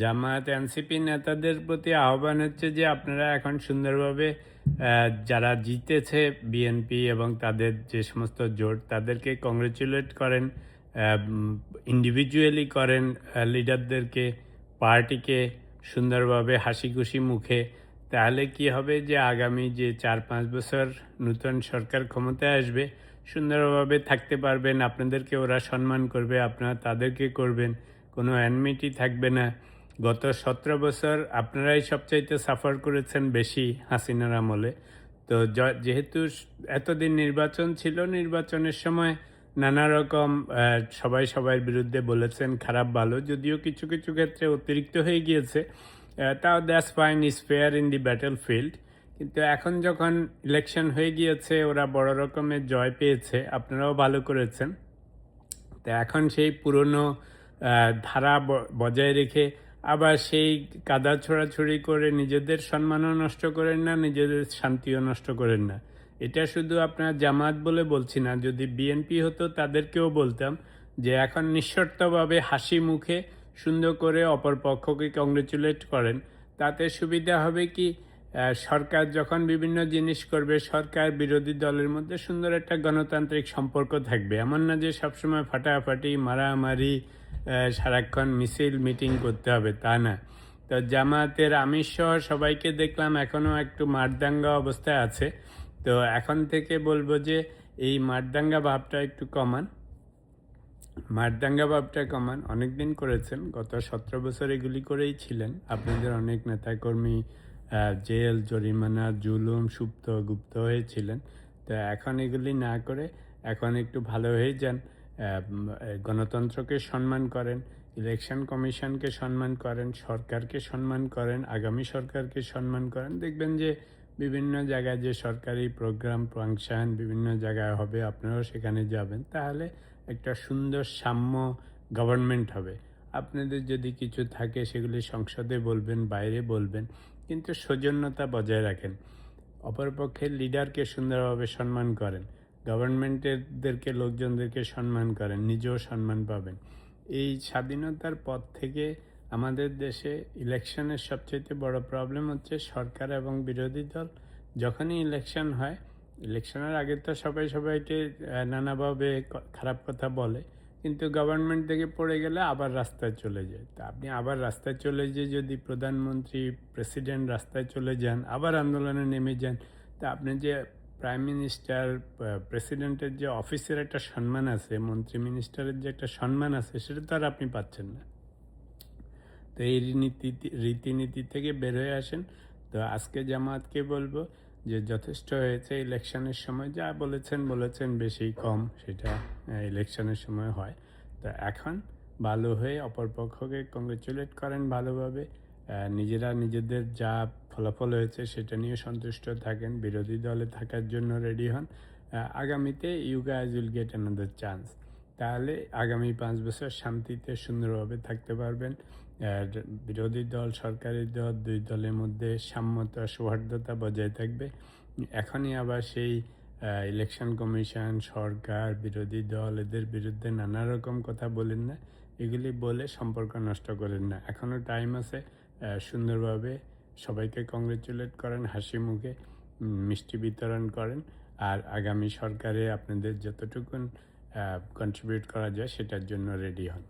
Jamaat NCP নেতাদের প্রতি আহ্বান হচ্ছে যে আপনারা এখন সুন্দরভাবে যারা জিতেছে বিএনপি এবং তাদের যে সমস্ত জোট, তাদেরকে কংগ্রেচুলেট করেন ইন্ডিভিজুয়ালি করেন লিডারদেরকে পার্টিকে সুন্দরভাবে হাসি খুশি মুখে। তাহলে কি হবে যে আগামী যে চার পাঁচ বছর নূতন সরকার ক্ষমতায় আসবে, সুন্দরভাবে থাকতে পারবেন, আপনাদেরকে ওরা সম্মান করবে, আপনারা তাদেরকে করবেন, কোনো অ্যানমিটি থাকবে না। গত সতেরো বছর আপনারাই সবচাইতে সাফার করেছেন বেশি হাসিনার আমলে। তো যেহেতু এতদিন নির্বাচন ছিল, নির্বাচনের সময় নানা রকম সবাই সবার বিরুদ্ধে বলেছেন খারাপ ভালো, যদিও কিছু কিছু ক্ষেত্রে অতিরিক্ত হয়ে গিয়েছে। তাও that's fine is fair in the battle field কিন্তু এখন যখন ইলেকশন হয়ে গিয়েছে, ওরা বড় রকমের জয় পেয়েছে, আপনারাও ভালো করেছেন। তো এখন সেই পুরনো ধারা বজায় রেখে আবার সেই কাদা ছোড়াছড়ি করে নিজেদের সম্মানও নষ্ট করেন না, নিজেদের শান্তিও নষ্ট করেন না। এটা শুধু আপনার জামাত বলে বলছি না, যদি বিএনপি হতো তাদেরকেও বলতাম যে এখন নিঃশর্তভাবে হাসি মুখে সুন্দর করে অপর পক্ষকে কংগ্রেচুলেট করেন। তাতে সুবিধা হবে কি সরকার যখন বিভিন্ন জিনিস করবে, সরকার বিরোধী দলের মধ্যে সুন্দর একটা গণতান্ত্রিক সম্পর্ক থাকবে। এমন না যে সবসময় ফাটাফাটি, মারামারি সারাক্ষণ মিছিল মিটিং করতে হবে, তা না। তো জামাতের আমিষ সহ সবাইকে দেখলাম এখনও একটু মারদাঙ্গা অবস্থায় আছে। তো এখন থেকে বলব যে এই মারদাঙ্গা ভাবটা একটু কমান। মারদাঙ্গা ভাবটা কমান। অনেক দিন করেছেন, গত সতেরো বছর এগুলি করেই ছিলেন। আপনাদের অনেক নেতাকর্মী জেল, জরিমানা, জুলুম, সুপ্ত, গুপ্ত হয়েছিলেন। তো এখন এগুলি না করে এখন একটু ভালো হয়ে যান। গণতন্ত্রকে সম্মান করেন, ইলেকশন কমিশনকে সম্মান করেন, সরকারকে সম্মান করেন, আগামী সরকারকে সম্মান করেন। দেখবেন যে বিভিন্ন জায়গায় যে সরকারি প্রোগ্রাম, ফাংশন বিভিন্ন জায়গায় হবে, আপনারাও সেখানে যাবেন। তাহলে একটা সুন্দর সাম্য গভর্নমেন্ট হবে। আপনাদের যদি কিছু থাকে, সেগুলি সংসদে বলবেন, বাইরে বলবেন, কিন্তু সৌজন্যতা বজায় রাখেন। অপরপক্ষের লিডারকে সুন্দরভাবে সম্মান করেন। গভর্নমেন্টেরদেরকে, লোকজনদেরকে সম্মান করেন, নিজেও সম্মান পাবেন। এই স্বাধীনতার পর থেকে আমাদের দেশে ইলেকশনের সবচেয়ে বড় প্রবলেম হচ্ছে সরকার এবং বিরোধী দল। যখনই ইলেকশন হয়, ইলেকশনের আগে তো সবাই সবাইকে নানাভাবে খারাপ কথা বলে, কিন্তু গভর্নমেন্ট থেকে পড়ে গেলে আবার রাস্তায় চলে যায়। তা আপনি আবার রাস্তায় চলে যেয়ে যদি প্রধানমন্ত্রী, প্রেসিডেন্ট রাস্তায় চলে যান, আবার আন্দোলনে নেমে যান, তা আপনি যে প্রাইম মিনিস্টার প্রেসিডেন্টের যে অফিসের একটা সম্মান আছে মন্ত্রী মিনিস্টারের যে একটা সম্মান আছে, সেটা তো আর আপনি পাচ্ছেন না। তো এই রীতি, রীতিনীতি থেকে বের হয়ে আসেন। তো আজকে জামাতকে বলব যে যথেষ্ট হয়েছে ইলেকশনের সময়, যা বলেছেন বলেছেন, বেশি কম সেটা ইলেকশনের সময় হয়। তো এখন ভালো হয়ে অপরপক্ষকে কংগ্রেচুলেট করেন ভালোভাবে। নিজেরা নিজেদের যা ফলাফল হয়েছে, সেটা নিয়ে সন্তুষ্ট থাকেন, বিরোধী দলে থাকার জন্য রেডি হন। আগামীতে you guys will get another chance তাহলে আগামী পাঁচ বছর শান্তিতে সুন্দরভাবে থাকতে পারবেন। বিরোধী দল সরকারি দল, দুই দলের মধ্যে সাম্যতা, সৌহার্দ্যতা বজায় থাকবে। এখনই আবার সেই ইলেকশন কমিশন সরকার, বিরোধী দল, এদের বিরুদ্ধে নানা রকম কথা বলেন না। এগুলি বলে সম্পর্ক নষ্ট করেন না। এখনও টাইম আছে সুন্দরভাবে সবাইকে কংগ্রেচুলেট করেন, হাসি মুখে মিষ্টি বিতরণ করেন। আর আগামী সরকারে আপনাদের যতটুকুন কন্ট্রিবিউট করা যায়, সেটার জন্য রেডি হন।